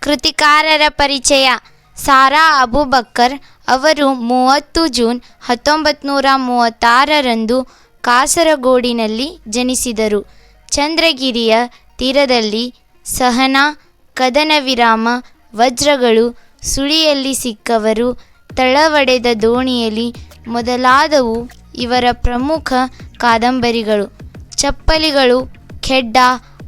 ಕೃತಿಕಾರರ ಪರಿಚಯ. ಸಾರಾ ಅಬುಬಕ್ಕರ್ ಅವರು ಮೂವತ್ತು ಜೂನ್ ಹತ್ತೊಂಬತ್ತು ನೂರ ಮೂವತ್ತಾರರಂದು ಕಾಸರಗೋಡಿನಲ್ಲಿ ಜನಿಸಿದರು. ಚಂದ್ರಗಿರಿಯ ತೀರದಲ್ಲಿ ಸಹನಾ ಕದನ ವಿರಾಮ ವಜ್ರಗಳು, ಸುಳಿಯಲ್ಲಿ ಸಿಕ್ಕವರು, ತಳವಡೆದ ದೋಣಿಯಲ್ಲಿ ಮೊದಲಾದವು ಇವರ ಪ್ರಮುಖ ಕಾದಂಬರಿಗಳು. ಚಪ್ಪಲಿಗಳು, ಖೆಡ್ಡ,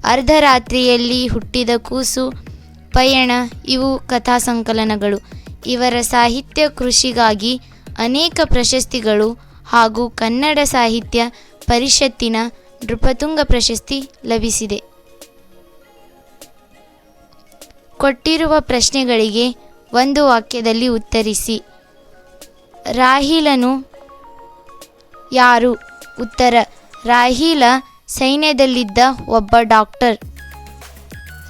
ಅರ್ಧರಾತ್ರಿಯಲ್ಲಿ ಹುಟ್ಟಿದ ಕೂಸು ಪಯಣ, ಇವು ಕಥಾ ಸಂಕಲನಗಳು ಇವರ ಸಾಹಿತ್ಯ ಕೃಷಿಗಾಗಿ ಅನೇಕ ಪ್ರಶಸ್ತಿಗಳು ಹಾಗೂ ಕನ್ನಡ ಸಾಹಿತ್ಯ ಪರಿಷತ್ತಿನ ನೃಪತುಂಗ ಪ್ರಶಸ್ತಿ ಲಭಿಸಿದೆ. ಕೊಟ್ಟಿರುವ ಪ್ರಶ್ನೆಗಳಿಗೆ ಒಂದು ವಾಕ್ಯದಲ್ಲಿ ಉತ್ತರಿಸಿ. ರಾಹಿಲನು ಯಾರು? ಉತ್ತರ, ರಾಹಿಲ ಸೈನ್ಯದಲ್ಲಿದ್ದ ಒಬ್ಬ ಡಾಕ್ಟರ್.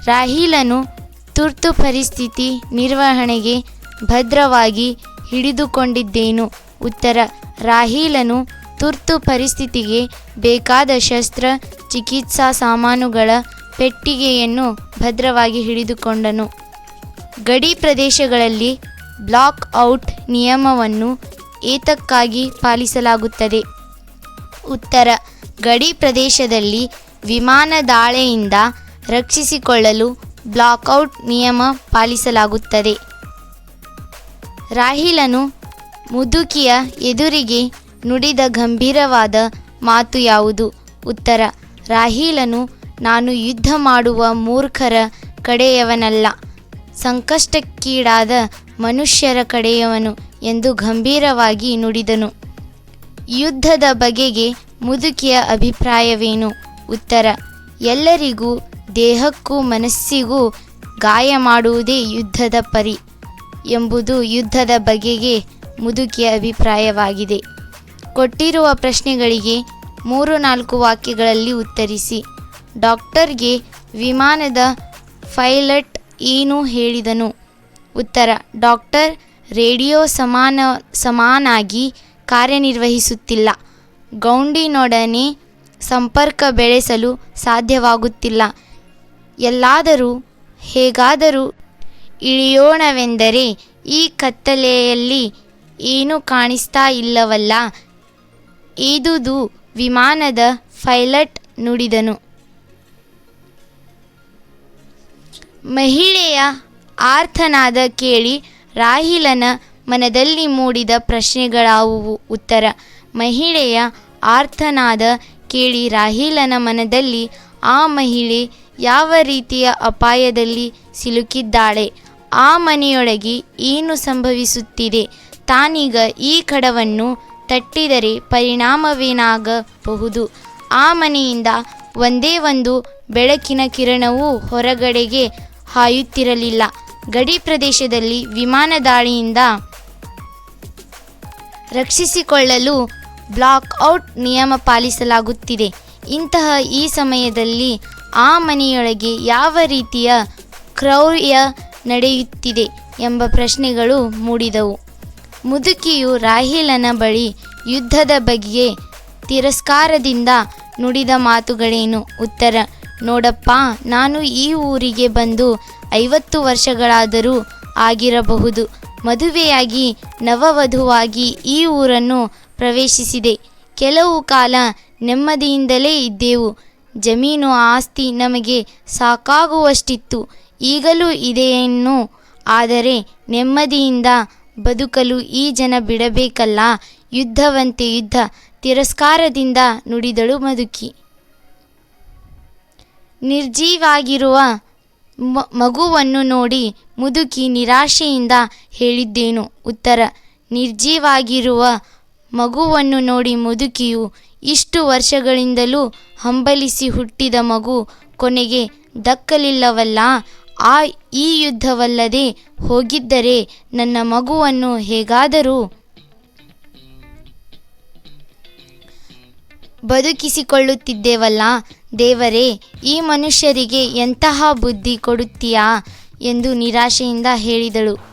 ರಾಹಿಲನು ತುರ್ತು ಪರಿಸ್ಥಿತಿ ನಿರ್ವಹಣೆಗೆ ಭದ್ರವಾಗಿ ಹಿಡಿದುಕೊಂಡಿದ್ದೇನು? ಉತ್ತರ. ರಾಹೀಲನು ತುರ್ತು ಪರಿಸ್ಥಿತಿಗೆ ಬೇಕಾದ ಶಸ್ತ್ರ, ಚಿಕಿತ್ಸಾ ಸಾಮಾನುಗಳ ಪೆಟ್ಟಿಗೆಯನ್ನು ಭದ್ರವಾಗಿ ಹಿಡಿದುಕೊಂಡನು. ಗಡಿ ಪ್ರದೇಶಗಳಲ್ಲಿ ಬ್ಲಾಕ್ ಔಟ್ ನಿಯಮವನ್ನು ಏತಕ್ಕಾಗಿ ಪಾಲಿಸಲಾಗುತ್ತದೆ? ಉತ್ತರ. ಗಡಿ ಪ್ರದೇಶದಲ್ಲಿ ವಿಮಾನ ದಾಳಿಯಿಂದ ರಕ್ಷಿಸಿಕೊಳ್ಳಲು ಬ್ಲಾಕ್ಔಟ್ ನಿಯಮ ಪಾಲಿಸಲಾಗುತ್ತದೆ. ರಾಹಿಲನು ಮುದುಕಿಯ ಎದುರಿಗೆ ನುಡಿದ ಗಂಭೀರವಾದ ಮಾತು ಯಾವುದು? ಉತ್ತರ, ರಾಹಿಲನು, ನಾನು ಯುದ್ಧ ಮಾಡುವ ಮೂರ್ಖರ ಕಡೆಯವನಲ್ಲ, ಸಂಕಷ್ಟಕ್ಕೀಡಾದ ಮನುಷ್ಯರ ಕಡೆಯವನು ಎಂದು ಗಂಭೀರವಾಗಿ ನುಡಿದನು. ಯುದ್ಧದ ಬಗೆಗೆ ಮುದುಕಿಯ ಅಭಿಪ್ರಾಯವೇನು? ಉತ್ತರ, ಎಲ್ಲರಿಗೂ ದೇಹಕ್ಕೂ ಮನಸ್ಸಿಗೂ ಗಾಯ ಮಾಡುವುದೇ ಯುದ್ಧದ ಪರಿ ಎಂಬುದು ಯುದ್ಧದ ಬಗೆಗೆ ಮುದುಕಿಯ ಅಭಿಪ್ರಾಯವಾಗಿದೆ. ಕೊಟ್ಟಿರುವ ಪ್ರಶ್ನೆಗಳಿಗೆ ಮೂರು ನಾಲ್ಕು ವಾಕ್ಯಗಳಲ್ಲಿ ಉತ್ತರಿಸಿ. ಡಾಕ್ಟರ್ಗೆ ವಿಮಾನದ ಫೈಲಟ್ ಏನು ಹೇಳಿದನು? ಉತ್ತರ, ಡಾಕ್ಟರ್ ರೇಡಿಯೋ ಸಮಾನ, ಸಮಾನಾಗಿ ಕಾರ್ಯನಿರ್ವಹಿಸುತ್ತಿಲ್ಲ. ಗೌಂಡಿನೊಡನೆ ಸಂಪರ್ಕ ಬೆಳೆಸಲು ಸಾಧ್ಯವಾಗುತ್ತಿಲ್ಲ. ಎಲ್ಲಾದರೂ ಹೇಗಾದರೂ ಇಳಿಯೋಣವೆಂದರೆ ಈ ಕತ್ತಲೆಯಲ್ಲಿ ಏನೂ ಕಾಣಿಸ್ತಾ ಇಲ್ಲವಲ್ಲ. ಏದುದು ವಿಮಾನದ ಫೈಲಟ್ ನುಡಿದನು. ಮಹಿಳೆಯ ಆರ್ಥನಾದ ಕೇಳಿ ರಾಹಿಲನ ಮನದಲ್ಲಿ ಮೂಡಿದ ಪ್ರಶ್ನೆಗಳಾವುವು. ಉತ್ತರ, ಮಹಿಳೆಯ ಆರ್ಥನಾದ ಕೇಳಿ ರಾಹಿಲನ ಮನದಲ್ಲಿ ಆ ಮಹಿಳೆ ಯಾವ ರೀತಿಯ ಅಪಾಯದಲ್ಲಿ ಸಿಲುಕಿದ್ದಾಳೆ? ಆ ಮನೆಯೊಳಗೆ ಏನು ಸಂಭವಿಸುತ್ತಿದೆ? ತಾನೀಗ ಈ ಕಡವನ್ನು ತಟ್ಟಿದರೆ ಪರಿಣಾಮವೇನಾಗಬಹುದು? ಆ ಮನೆಯಿಂದ ಒಂದೇ ಒಂದು ಬೆಳಕಿನ ಕಿರಣವೂ ಹೊರಗಡೆಗೆ ಹಾಯುತ್ತಿರಲಿಲ್ಲ. ಗಡಿ ಪ್ರದೇಶದಲ್ಲಿ ವಿಮಾನ ದಾಳಿಯಿಂದ ರಕ್ಷಿಸಿಕೊಳ್ಳಲು ಬ್ಲಾಕ್ ಔಟ್ ನಿಯಮ ಪಾಲಿಸಲಾಗುತ್ತಿದೆ. ಇಂತಹ ಈ ಸಮಯದಲ್ಲಿ ಆ ಮನೆಯೊಳಗೆ ಯಾವ ರೀತಿಯ ಕ್ರೌರ್ಯ ನಡೆಯುತ್ತಿದೆ ಎಂಬ ಪ್ರಶ್ನೆಗಳು ಮೂಡಿದವು. ಮುದುಕಿಯು ರಾಹಿಲನ ಬಳಿ ಯುದ್ಧದ ಬಗ್ಗೆ ತಿರಸ್ಕಾರದಿಂದ ನುಡಿದ ಮಾತುಗಳೇನು? ಉತ್ತರ, ನೋಡಪ್ಪ, ನಾನು ಈ ಊರಿಗೆ ಬಂದು ಐವತ್ತು ವರ್ಷಗಳಾದರೂ ಆಗಿರಬಹುದು. ಮದುವೆಯಾಗಿ ನವವಧುವಾಗಿ ಈ ಊರನ್ನು ಪ್ರವೇಶಿಸಿದೆ. ಕೆಲವು ಕಾಲ ನೆಮ್ಮದಿಯಿಂದಲೇ ಇದ್ದೆವು. ಜಮೀನು ಆಸ್ತಿ ನಮಗೆ ಸಾಕಾಗುವಷ್ಟಿತ್ತು. ಈಗಲೂ ಇದೆಯನ್ನು ಆದರೆ ನೆಮ್ಮದಿಯಿಂದ ಬದುಕಲು ಈ ಜನ ಬಿಡಬೇಕಲ್ಲ. ಯುದ್ಧವಂತೆ ಯುದ್ಧ, ತಿರಸ್ಕಾರದಿಂದ ನುಡಿದಳು ಮದುಕಿ ನಿರ್ಜೀವಾಗಿರುವ ಮಗುವನ್ನು ನೋಡಿ ಮುದುಕಿ ನಿರಾಶೆಯಿಂದ ಹೇಳಿದ್ದೇನು? ಉತ್ತರ, ನಿರ್ಜೀವಾಗಿರುವ ಮಗುವನ್ನು ನೋಡಿ ಮುದುಕಿಯು ಇಷ್ಟು ವರ್ಷಗಳಿಂದಲೂ ಹಂಬಲಿಸಿ ಹುಟ್ಟಿದ ಮಗು ಕೊನೆಗೆ ದಕ್ಕಲಿಲ್ಲವಲ್ಲ, ಆ ಈ ಯುದ್ಧವಲ್ಲದೆ ಹೋಗಿದ್ದರೆ ನನ್ನ ಮಗುವನ್ನು ಹೇಗಾದರೂ ಬದುಕಿಸಿಕೊಳ್ಳುತ್ತಿದ್ದೇವಲ್ಲ. ದೇವರೇ, ಈ ಮನುಷ್ಯರಿಗೆ ಎಂತಹ ಬುದ್ಧಿ ಕೊಡುತ್ತೀಯಾ ಎಂದು ನಿರಾಶೆಯಿಂದ ಹೇಳಿದಳು.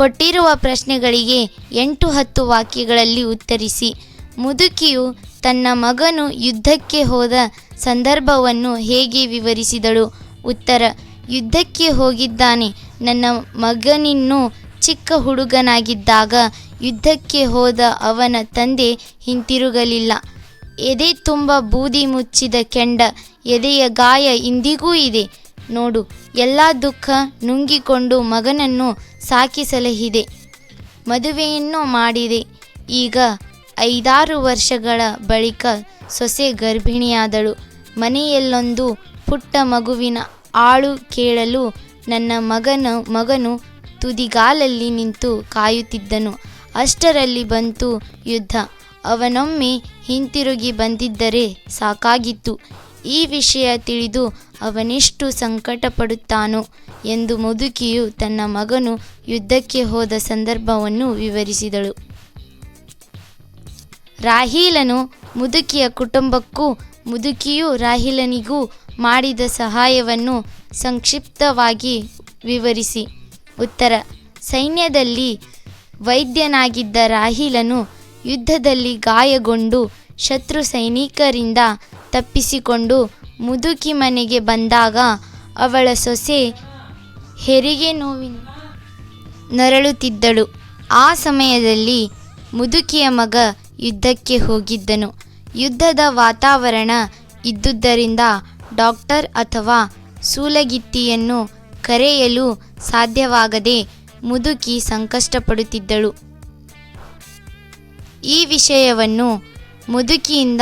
ಕೊಟ್ಟಿರುವ ಪ್ರಶ್ನೆಗಳಿಗೆ ಎಂಟು ಹತ್ತು ವಾಕ್ಯಗಳಲ್ಲಿ ಉತ್ತರಿಸಿ. ಮುದುಕಿಯು ತನ್ನ ಮಗನು ಯುದ್ಧಕ್ಕೆ ಹೋದ ಸಂದರ್ಭವನ್ನು ಹೇಗೆ ವಿವರಿಸಿದಳು? ಉತ್ತರ, ಯುದ್ಧಕ್ಕೆ ಹೋಗಿದ್ದಾನೆ. ನನ್ನ ಮಗನಿನ್ನೂ ಚಿಕ್ಕ ಹುಡುಗನಾಗಿದ್ದಾಗ ಯುದ್ಧಕ್ಕೆ ಹೋದ ಅವನ ತಂದೆ ಹಿಂತಿರುಗಲಿಲ್ಲ. ಎದೆ ತುಂಬ ಬೂದಿ ಮುಚ್ಚಿದ ಕೆಂಡ, ಎದೆಯ ಗಾಯ ಇಂದಿಗೂ ಇದೆ. ನೋಡು, ಎಲ್ಲ ದುಃಖ ನುಂಗಿಕೊಂಡು ಮಗನನ್ನು ಸಾಕಿ ಸಲಹಿದೆ. ಮದುವೆಯನ್ನು ಮಾಡಿದೆ. ಈಗ ಐದಾರು ವರ್ಷಗಳ ಬಳಿಕ ಸೊಸೆ ಗರ್ಭಿಣಿಯಾದಳು. ಮನೆಯಲ್ಲೊಂದು ಪುಟ್ಟ ಮಗುವಿನ ಆಳು ಕೇಳಲು ನನ್ನ ಮಗನ ಮಗನು ತುದಿಗಾಲಲ್ಲಿ ನಿಂತು ಕಾಯುತ್ತಿದ್ದನು. ಅಷ್ಟರಲ್ಲಿ ಬಂತು ಯುದ್ಧ. ಅವನೊಮ್ಮೆ ಹಿಂತಿರುಗಿ ಬಂದಿದ್ದರೆ ಸಾಕಾಗಿತ್ತು. ಈ ವಿಷಯ ತಿಳಿದು ಅವನೆಷ್ಟು ಸಂಕಟಪಡುತ್ತಾನೋ. ಎಂದು ಮುದುಕಿಯು ತನ್ನ ಮಗನು ಯುದ್ಧಕ್ಕೆ ಹೋದ ಸಂದರ್ಭವನ್ನು ವಿವರಿಸಿದಳು. ರಾಹೀಲನು ಮುದುಕಿಯ ಕುಟುಂಬಕ್ಕೂ ಮುದುಕಿಯು ರಾಹಿಲನಿಗೂ ಮಾಡಿದ ಸಹಾಯವನ್ನು ಸಂಕ್ಷಿಪ್ತವಾಗಿ ವಿವರಿಸಿ. ಉತ್ತರ, ಸೈನ್ಯದಲ್ಲಿ ವೈದ್ಯನಾಗಿದ್ದ ರಾಹಿಲನು ಯುದ್ಧದಲ್ಲಿ ಗಾಯಗೊಂಡು ಶತ್ರು ಸೈನಿಕರಿಂದ ತಪ್ಪಿಸಿಕೊಂಡು ಮುದುಕಿ ಮನೆಗೆ ಬಂದಾಗ ಅವಳ ಸೊಸೆ ಹೆರಿಗೆ ನೋವಿನ ನರಳುತ್ತಿದ್ದಳು. ಆ ಸಮಯದಲ್ಲಿ ಮುದುಕಿಯ ಮಗ ಯುದ್ಧಕ್ಕೆ ಹೋಗಿದ್ದನು. ಯುದ್ಧದ ವಾತಾವರಣ ಇದ್ದುದರಿಂದ ಡಾಕ್ಟರ್ ಅಥವಾ ಸೂಲಗಿತ್ತಿಯನ್ನು ಕರೆಯಲು ಸಾಧ್ಯವಾಗದೆ ಮುದುಕಿ ಸಂಕಷ್ಟಪಡುತ್ತಿದ್ದಳು. ಈ ವಿಷಯವನ್ನು ಮುದುಕಿಯಿಂದ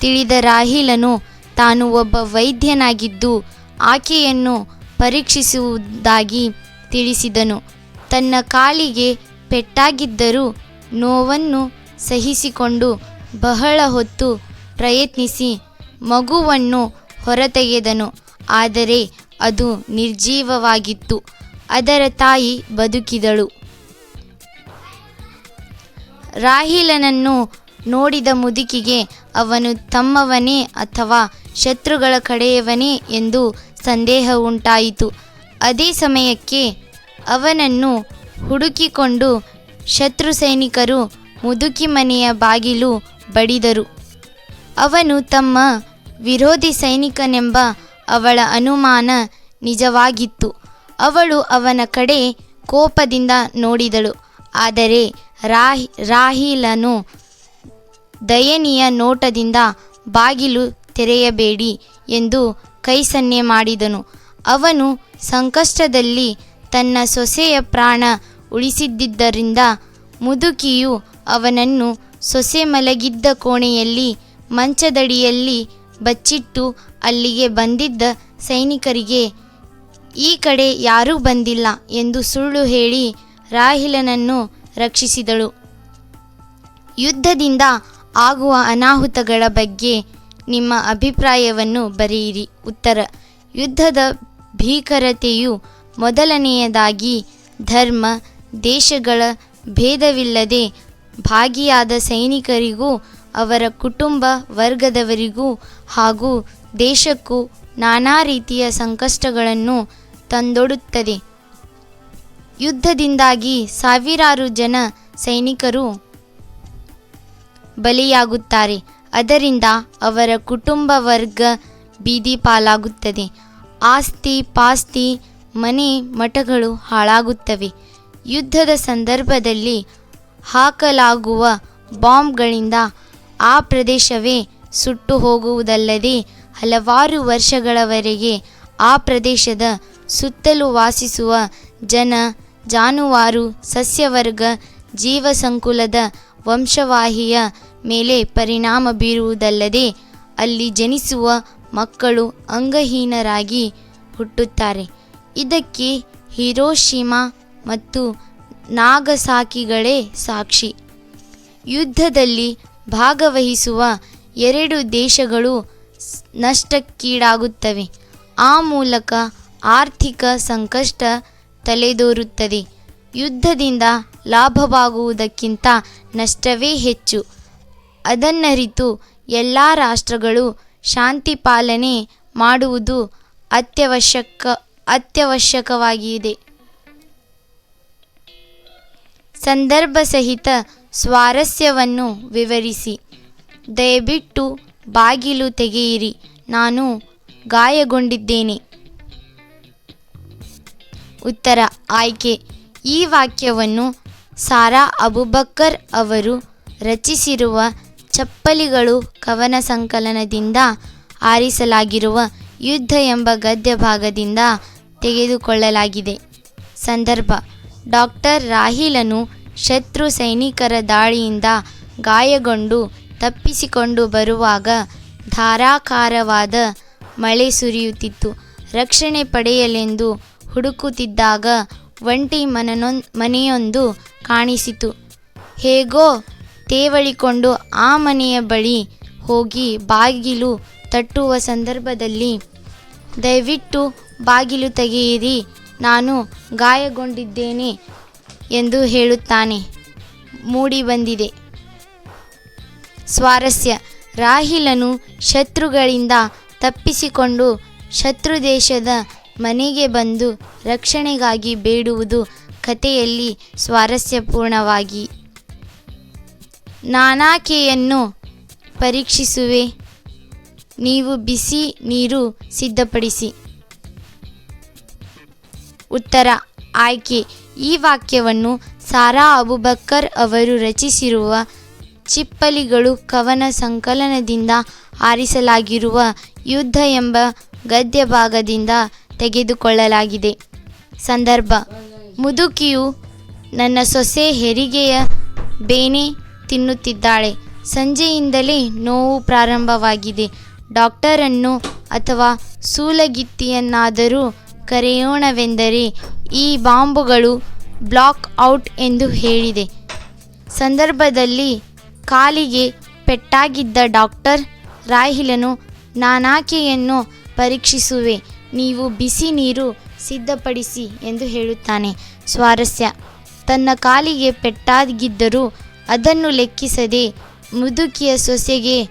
ತಿಳಿದ ರಾಹಿಲನು ತಾನು ಒಬ್ಬ ವೈದ್ಯನಾಗಿದ್ದು ಆಕೆಯನ್ನು ಪರೀಕ್ಷಿಸುವುದಾಗಿ ತಿಳಿಸಿದನು. ತನ್ನ ಕಾಲಿಗೆ ಪೆಟ್ಟಾಗಿದ್ದರೂ ನೋವನ್ನು ಸಹಿಸಿಕೊಂಡು ಬಹಳ ಹೊತ್ತು ಪ್ರಯತ್ನಿಸಿ ಮಗುವನ್ನು ಹೊರತೆಗೆದನು. ಆದರೆ ಅದು ನಿರ್ಜೀವವಾಗಿತ್ತು. ಅದರ ತಾಯಿ ಬದುಕಿದಳು. ರಾಹಿಲನನ್ನು ನೋಡಿದ ಮುದುಕಿಗೆ ಅವನು ತಮ್ಮವನೇ ಅಥವಾ ಶತ್ರುಗಳ ಕಡೆಯವನೇ ಎಂದು ಸಂದೇಹ ಉಂಟಾಯಿತು ಅದೇ ಸಮಯಕ್ಕೆ ಅವನನ್ನು ಹುಡುಕಿಕೊಂಡು ಶತ್ರು ಸೈನಿಕರು ಮುದುಕಿ ಮನೆಯ ಬಾಗಿಲು ಬಡಿದರು. ಅವನು ತಮ್ಮ ವಿರೋಧಿ ಸೈನಿಕನೆಂಬ ಅವಳ ಅನುಮಾನ ನಿಜವಾಗಿತ್ತು. ಅವಳು ಅವನ ಕಡೆ ಕೋಪದಿಂದ ನೋಡಿದಳು. ಆದರೆ ರಾಹಿ, ರಾಹಿಲನು ದಯನೀಯ ನೋಟದಿಂದ ಬಾಗಿಲು ತೆರೆಯಬೇಡಿ ಎಂದು ಕೈ ಸನ್ನೆ ಮಾಡಿದನು. ಅವನು ಸಂಕಷ್ಟದಲ್ಲಿ ತನ್ನ ಸೊಸೆಯ ಪ್ರಾಣ ಉಳಿಸಿದ್ದರಿಂದ ಮುದುಕಿಯು ಅವನನ್ನು ಸೊಸೆ ಮಲಗಿದ್ದ ಕೋಣೆಯಲ್ಲಿ ಮಂಚದಡಿಯಲ್ಲಿ ಬಚ್ಚಿಟ್ಟು ಅಲ್ಲಿಗೆ ಬಂದಿದ್ದ ಸೈನಿಕರಿಗೆ, ಈ ಕಡೆ ಯಾರೂ ಬಂದಿಲ್ಲ ಎಂದು ಸುಳ್ಳು ಹೇಳಿ ರಾಹಿಲನನ್ನು ರಕ್ಷಿಸಿದಳು. ಯುದ್ಧದಿಂದ ಆಗುವ ಅನಾಹುತಗಳ ಬಗ್ಗೆ ನಿಮ್ಮ ಅಭಿಪ್ರಾಯವನ್ನು ಬರೆಯಿರಿ. ಉತ್ತರ, ಯುದ್ಧದ ಭೀಕರತೆಯು ಮೊದಲನೆಯದಾಗಿ ಧರ್ಮ, ದೇಶಗಳ ಭೇದವಿಲ್ಲದೆ ಭಾಗಿಯಾದ ಸೈನಿಕರಿಗೂ, ಅವರ ಕುಟುಂಬ ವರ್ಗದವರಿಗೂ ಹಾಗೂ ದೇಶಕ್ಕೂ ನಾನಾ ರೀತಿಯ ಸಂಕಷ್ಟಗಳನ್ನು ತಂದೊಡುತ್ತದೆ ಯುದ್ಧದಿಂದಾಗಿ ಸಾವಿರಾರು ಜನ ಸೈನಿಕರು ಬಲಿಯಾಗುತ್ತಾರೆ. ಅದರಿಂದ ಅವರ ಕುಟುಂಬ ವರ್ಗ ಬೀದಿ ಪಾಲಾಗುತ್ತದೆ. ಆಸ್ತಿ, ಪಾಸ್ತಿ, ಮನೆ ಮಠಗಳು ಹಾಳಾಗುತ್ತವೆ. ಯುದ್ಧದ ಸಂದರ್ಭದಲ್ಲಿ ಹಾಕಲಾಗುವ ಬಾಂಬ್ಗಳಿಂದ ಆ ಪ್ರದೇಶವೇ ಸುಟ್ಟು ಹೋಗುವುದಲ್ಲದೆ ಹಲವಾರು ವರ್ಷಗಳವರೆಗೆ ಆ ಪ್ರದೇಶದ ಸುತ್ತಲೂ ವಾಸಿಸುವ ಜನ, ಜಾನುವಾರು, ಸಸ್ಯವರ್ಗ, ಜೀವಸಂಕುಲದ ವಂಶವಾಹಿಯ ಮೇಲೆ ಪರಿಣಾಮ ಬೀರುವುದಲ್ಲದೆ ಅಲ್ಲಿ ಜನಿಸುವ ಮಕ್ಕಳು ಅಂಗಹೀನರಾಗಿ ಹುಟ್ಟುತ್ತಾರೆ. ಇದಕ್ಕೆ ಹಿರೋಶಿಮಾ ಮತ್ತು ನಾಗಸಾಕಿಗಳೇ ಸಾಕ್ಷಿ. ಯುದ್ಧದಲ್ಲಿ ಭಾಗವಹಿಸುವ ಎರಡು ದೇಶಗಳು ನಷ್ಟಕ್ಕೀಡಾಗುತ್ತವೆ. ಆ ಮೂಲಕ ಆರ್ಥಿಕ ಸಂಕಷ್ಟ ತಲೆದೋರುತ್ತದೆ. ಯುದ್ಧದಿಂದ ಲಾಭವಾಗುವುದಕ್ಕಿಂತ ನಷ್ಟವೇ ಹೆಚ್ಚು. ಅದನ್ನರಿತು ಎಲ್ಲ ರಾಷ್ಟ್ರಗಳು ಶಾಂತಿ ಪಾಲನೆ ಮಾಡುವುದು ಅತ್ಯವಶ್ಯಕ, ಅತ್ಯವಶ್ಯಕವಾಗಿದೆ. ಸಂದರ್ಭ ಸಹಿತ ಸ್ವಾರಸ್ಯವನ್ನು ವಿವರಿಸಿ. ದಯವಿಟ್ಟು ಬಾಗಿಲು ತೆಗೆಯಿರಿ. ನಾನು ಗಾಯಗೊಂಡಿದ್ದೇನೆ. ಉತ್ತರ, ಆಯ್ಕೆ. ಈ ವಾಕ್ಯವನ್ನು ಸಾರಾ ಅಬುಬಕ್ಕರ್ ಅವರು ರಚಿಸಿರುವ ಚಪ್ಪಲಿಗಳು ಕವನ ಸಂಕಲನದಿಂದ ಆರಿಸಲಾಗಿರುವ ಯುದ್ಧ ಎಂಬ ಗದ್ಯ ಭಾಗದಿಂದ ತೆಗೆದುಕೊಳ್ಳಲಾಗಿದೆ. ಸಂದರ್ಭ. ಡಾಕ್ಟರ್ ರಾಹಿಲನು ಶತ್ರು ಸೈನಿಕರ ದಾಳಿಯಿಂದ ಗಾಯಗೊಂಡು ತಪ್ಪಿಸಿಕೊಂಡು ಬರುವಾಗ ಧಾರಾಕಾರವಾದ ಮಳೆ ಸುರಿಯುತ್ತಿತ್ತು. ರಕ್ಷಣೆ ಪಡೆಯಲೆಂದು ಹುಡುಕುತ್ತಿದ್ದಾಗ ಒಂಟಿ ಮನನೊಂದ್ ಮನೆಯೊಂದು ಕಾಣಿಸಿತು. ಹೇಗೋ ತೇವಳಿಕೊಂಡು ಆ ಮನೆಯ ಬಳಿ ಹೋಗಿ ಬಾಗಿಲು ತಟ್ಟುವ ಸಂದರ್ಭದಲ್ಲಿ, ದಯವಿಟ್ಟು ಬಾಗಿಲು ತೆಗೆಯಿರಿ, ನಾನು ಗಾಯಗೊಂಡಿದ್ದೇನೆ ಎಂದು ಹೇಳುತ್ತಾನೆ. ಮೂಡಿ ಬಂದಿದೆ. ಸ್ವಾರಸ್ಯ. ರಾಹಿಲನು ಶತ್ರುಗಳಿಂದ ತಪ್ಪಿಸಿಕೊಂಡು ಶತ್ರು ದೇಶದ ಮನೆಗೆ ಬಂದು ರಕ್ಷಣೆಗಾಗಿ ಬೇಡುವುದು ಕಥೆಯಲ್ಲಿ ಸ್ವಾರಸ್ಯಪೂರ್ಣವಾಗಿ ನಾನಾಕೆಯನ್ನು ಪರೀಕ್ಷಿಸುವೆ. ನೀವು ಬಿಸಿ ನೀರು ಸಿದ್ಧಪಡಿಸಿ. ಉತ್ತರ, ಆಯ್ಕೆ. ಈ ವಾಕ್ಯವನ್ನು ಸಾರಾ ಅಬುಬಕ್ಕರ್ ಅವರು ರಚಿಸಿರುವ ಚಿಪ್ಪಲಿಗಳು ಕವನ ಸಂಕಲನದಿಂದ ಆರಿಸಲಾಗಿರುವ ಯುದ್ಧ ಎಂಬ ಗದ್ಯ ಭಾಗದಿಂದ ತೆಗೆದುಕೊಳ್ಳಲಾಗಿದೆ. ಸಂದರ್ಭ, ಮುದುಕಿಯು ನನ್ನ ಸೊಸೆ ಹೆರಿಗೆಯ ಬೇನೆ ತಿನ್ನುತ್ತಿದ್ದಾಳೆ. ಸಂಜೆಯಿಂದಲೇ ನೋವು ಪ್ರಾರಂಭವಾಗಿದೆ. ಡಾಕ್ಟರನ್ನು ಅಥವಾ ಸೂಲಗಿತ್ತಿಯನ್ನಾದರೂ ಕರೆಯೋಣವೆಂದರೆ ಈ ಬಾಂಬುಗಳು ಬ್ಲಾಕ್ ಔಟ್ ಎಂದು ಹೇಳಿದೆ. ಸಂದರ್ಭದಲ್ಲಿ ಕಾಲಿಗೆ ಪೆಟ್ಟಾಗಿದ್ದ ಡಾಕ್ಟರ್ ರಾಹಿಲನು, ನಾನಾಕೆಯನ್ನು ಪರೀಕ್ಷಿಸುವೆ, ನೀವು ಬಿಸಿ ನೀರು ಸಿದ್ಧಪಡಿಸಿ ಎಂದು ಹೇಳುತ್ತಾನೆ. ಸ್ವಾರಸ್ಯ. ತನ್ನ ಕಾಲಿಗೆ ಪೆಟ್ಟಾಗಿದ್ದರೂ ಅದನ್ನು ಲೆಕ್ಕಿಸದೆ ಮುದುಕಿಯ ಸೊಸೆಗೆ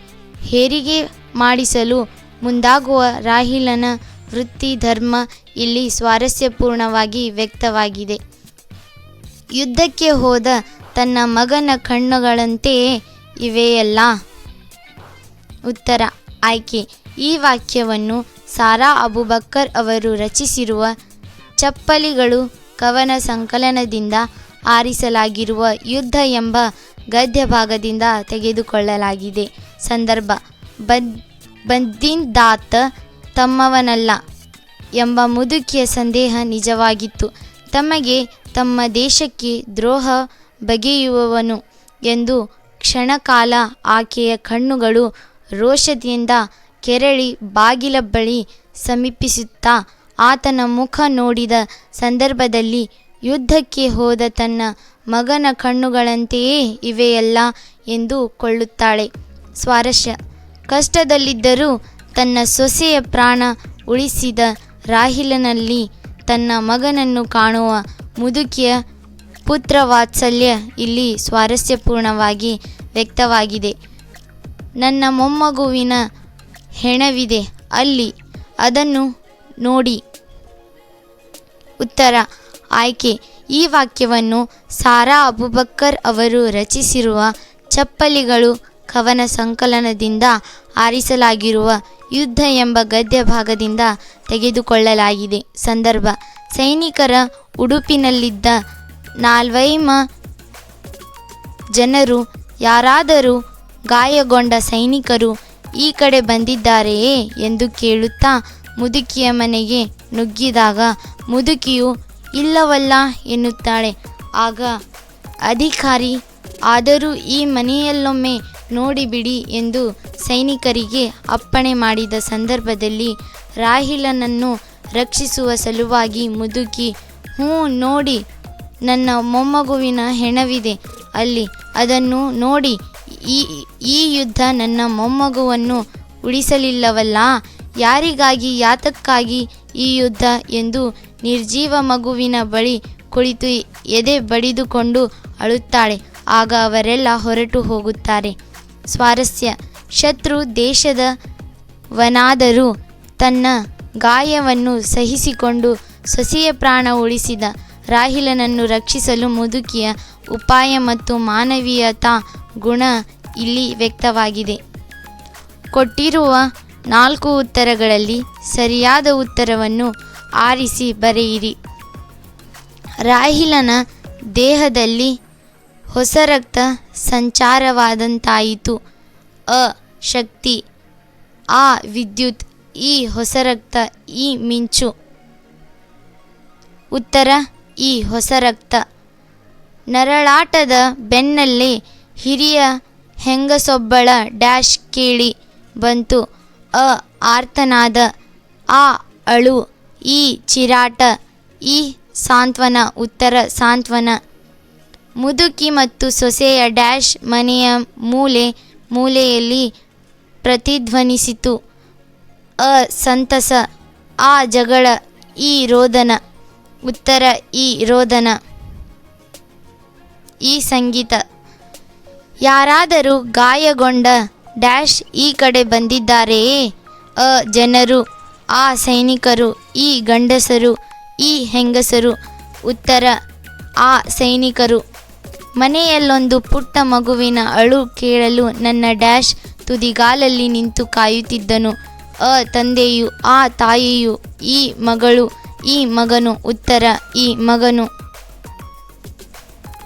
ಹೆರಿಗೆ ಮಾಡಿಸಲು ಮುಂದಾಗುವ ರಾಹಿಲನ ವೃತ್ತಿ ಧರ್ಮ ಇಲ್ಲಿ ಸ್ವಾರಸ್ಯಪೂರ್ಣವಾಗಿ ವ್ಯಕ್ತವಾಗಿದೆ. ಯುದ್ಧಕ್ಕೆ ಹೋದ ತನ್ನ ಮಗನ ಕಣ್ಣುಗಳಂತೆಯೇ ಇವೆಯಲ್ಲ? ಉತ್ತರ, ಆಯ್ಕೆ. ಈ ವಾಕ್ಯವನ್ನು ಸಾರಾ ಅಬುಬಕ್ಕರ್ ಅವರು ರಚಿಸಿರುವ ಚಪ್ಪಲಿಗಳು ಕವನ ಸಂಕಲನದಿಂದ ಆರಿಸಲಾಗಿರುವ ಯುದ್ಧ ಎಂಬ ಗದ್ಯ ಭಾಗದಿಂದ ತೆಗೆದುಕೊಳ್ಳಲಾಗಿದೆ. ಸಂದರ್ಭ, ಬದ್ ಬಂದಿಂದಾತ ತಮ್ಮವನಲ್ಲ ಎಂಬ ಮುದುಕಿಯ ಸಂದೇಹ ನಿಜವಾಗಿತ್ತು. ತಮಗೆ ತಮ್ಮ ದೇಶಕ್ಕೆ ದ್ರೋಹ ಬಗೆಯುವವನು ಎಂದು ಕ್ಷಣಕಾಲ ಆಕೆಯ ಕಣ್ಣುಗಳು ರೋಷದಿಂದ ಕೆರಳಿ ಬಾಗಿಲ ಬಳಿ ಸಮೀಪಿಸುತ್ತಾ ಆತನ ಮುಖ ನೋಡಿದ ಸಂದರ್ಭದಲ್ಲಿ ಯುದ್ಧಕ್ಕೆ ಹೋದ ತನ್ನ ಮಗನ ಕಣ್ಣುಗಳಂತೆಯೇ ಇವೆಯಲ್ಲ ಎಂದು ಕೊಳ್ಳುತ್ತಾಳೆ. ಸ್ವಾರಸ್ಯ. ಕಷ್ಟದಲ್ಲಿದ್ದರೂ ತನ್ನ ಸೊಸೆಯ ಪ್ರಾಣ ಉಳಿಸಿದ ರಾಹಿಲನಲ್ಲಿ ತನ್ನ ಮಗನನ್ನು ಕಾಣುವ ಮುದುಕಿಯ ಪುತ್ರವಾತ್ಸಲ್ಯ ಇಲ್ಲಿ ಸ್ವಾರಸ್ಯಪೂರ್ಣವಾಗಿ ವ್ಯಕ್ತವಾಗಿದೆ. ನನ್ನ ಮೊಮ್ಮಗುವಿನ ಹೆಣವಿದೆ. ಅಲ್ಲಿ ಅದನ್ನು ನೋಡಿ. ಉತ್ತರ. ಆಯ್ಕೆ. ಈ ವಾಕ್ಯವನ್ನು ಸಾರಾ ಅಬುಬಕ್ಕರ್ ಅವರು ರಚಿಸಿರುವ ಚಪ್ಪಲಿಗಳು ಕವನ ಸಂಕಲನದಿಂದ ಆರಿಸಲಾಗಿರುವ ಯುದ್ಧ ಎಂಬ ಗದ್ಯ ಭಾಗದಿಂದ ತೆಗೆದುಕೊಳ್ಳಲಾಗಿದೆ. ಸಂದರ್ಭ. ಸೈನಿಕರ ಉಡುಪಿನಲ್ಲಿದ್ದ ನಾಲ್ವೈಮ ಜನರು ಯಾರಾದರೂ ಗಾಯಗೊಂಡ ಸೈನಿಕರು ಈ ಕಡೆ ಬಂದಿದ್ದಾರೆಯೇ ಎಂದು ಕೇಳುತ್ತಾ ಮುದುಕಿಯ ಮನೆಗೆ ನುಗ್ಗಿದಾಗ ಮುದುಕಿಯು ಇಲ್ಲವಲ್ಲ ಎನ್ನುತ್ತಾಳೆ. ಆಗ ಅಧಿಕಾರಿ, ಆದರೂ ಈ ಮನೆಯಲ್ಲೊಮ್ಮೆ ನೋಡಿಬಿಡಿ ಎಂದು ಸೈನಿಕರಿಗೆ ಅಪ್ಪಣೆ ಮಾಡಿದ ಸಂದರ್ಭದಲ್ಲಿ ರಾಹಿಲನನ್ನು ರಕ್ಷಿಸುವ ಸಲುವಾಗಿ ಮುದುಕಿ, ಹ್ಞೂ ನೋಡಿ, ನನ್ನ ಮೊಮ್ಮಗುವಿನ ಹೆಣವಿದೆ. ಅಲ್ಲಿ ಅದನ್ನು ನೋಡಿ, ಈ ಈ ಯುದ್ಧ ನನ್ನ ಮೊಮ್ಮಗುವನ್ನು ಉಳಿಸಲಿಲ್ಲವಲ್ಲ? ಯಾರಿಗಾಗಿ, ಯಾತಕ್ಕಾಗಿ ಈ ಯುದ್ಧ ಎಂದು ನಿರ್ಜೀವ ಮಗುವಿನ ಬಳಿ ಕುಳಿತು ಎದೆ ಬಡಿದುಕೊಂಡು ಅಳುತ್ತಾಳೆ. ಆಗ ಅವರೆಲ್ಲ ಹೊರಟು ಹೋಗುತ್ತಾರೆ. ಸ್ವಾರಸ್ಯ. ಶತ್ರು ದೇಶದವನಾದರೂ ತನ್ನ ಗಾಯವನ್ನು ಸಹಿಸಿಕೊಂಡು ಸೊಸೆಯ ಪ್ರಾಣ ಉಳಿಸಿದ ರಾಹಿಲನನ್ನು ರಕ್ಷಿಸಲು ಮುದುಕಿಯ ಉಪಾಯ ಮತ್ತು ಮಾನವೀಯತಾ ಗುಣ ಇಲ್ಲಿ ವ್ಯಕ್ತವಾಗಿದೆ. ಕೊಟ್ಟಿರುವ ನಾಲ್ಕು ಉತ್ತರಗಳಲ್ಲಿ ಸರಿಯಾದ ಉತ್ತರವನ್ನು ಆರಿಸಿ ಬರೆಯಿರಿ. ರಾಹಿಲನ ದೇಹದಲ್ಲಿ ಹೊಸ ರಕ್ತ ಸಂಚಾರವಾದಂತಾಯಿತು. ಅ ಶಕ್ತಿ, ಆ ವಿದ್ಯುತ್, ಈ ಹೊಸ ರಕ್ತ ಈ ಮಿಂಚು. ಉತ್ತರ, ಈ ಹೊಸ ರಕ್ತ ನರಳಾಟದ ಬೆನ್ನಲ್ಲೇ ಹಿರಿಯ ಹೆಂಗಸೊಬ್ಬಳ ಡ್ಯಾಶ್ ಕೇಳಿ ಬಂತು. ಅ ಆರ್ತನಾದ ಆ ಅಳು, ಈ ಚಿರಾಟ, ಈ ಸಾಂತ್ವನ, ಉತ್ತರ ಸಾಂತ್ವನ. ಮುದುಕಿ ಮತ್ತು ಸೊಸೆಯ ಡ್ಯಾಶ್ ಮನೆಯ ಮೂಲೆ, ಮೂಲೆಯಲ್ಲಿ ಪ್ರತಿಧ್ವನಿಸಿತು. ಅ ಸಂತಸ ಆ ಜಗಳ, ಈ ರೋದನ. ಉತ್ತರ, ಈ ರೋದನ. ಈ ಸಂಗೀತ. ಯಾರಾದರೂ ಗಾಯಗೊಂಡ ಡ್ಯಾಶ್ ಈ ಕಡೆ ಬಂದಿದ್ದಾರೆಯೇ ಅ ಜನರು, ಆ ಸೈನಿಕರು, ಈ ಗಂಡಸರು, ಈ ಹೆಂಗಸರು. ಉತ್ತರ, ಆ ಸೈನಿಕರು. ಮನೆಯಲ್ಲೊಂದು ಪುಟ್ಟ ಮಗುವಿನ ಅಳು ಕೇಳಲು ನನ್ನ ಡ್ಯಾಶ್ ತುದಿಗಾಲಲ್ಲಿ ನಿಂತು ಕಾಯುತ್ತಿದ್ದನು. ಅ ತಂದೆಯು, ಆ ತಾಯಿಯು, ಈ ಮಗಳು, ಈ ಮಗನು. ಉತ್ತರ, ಈ ಮಗನು.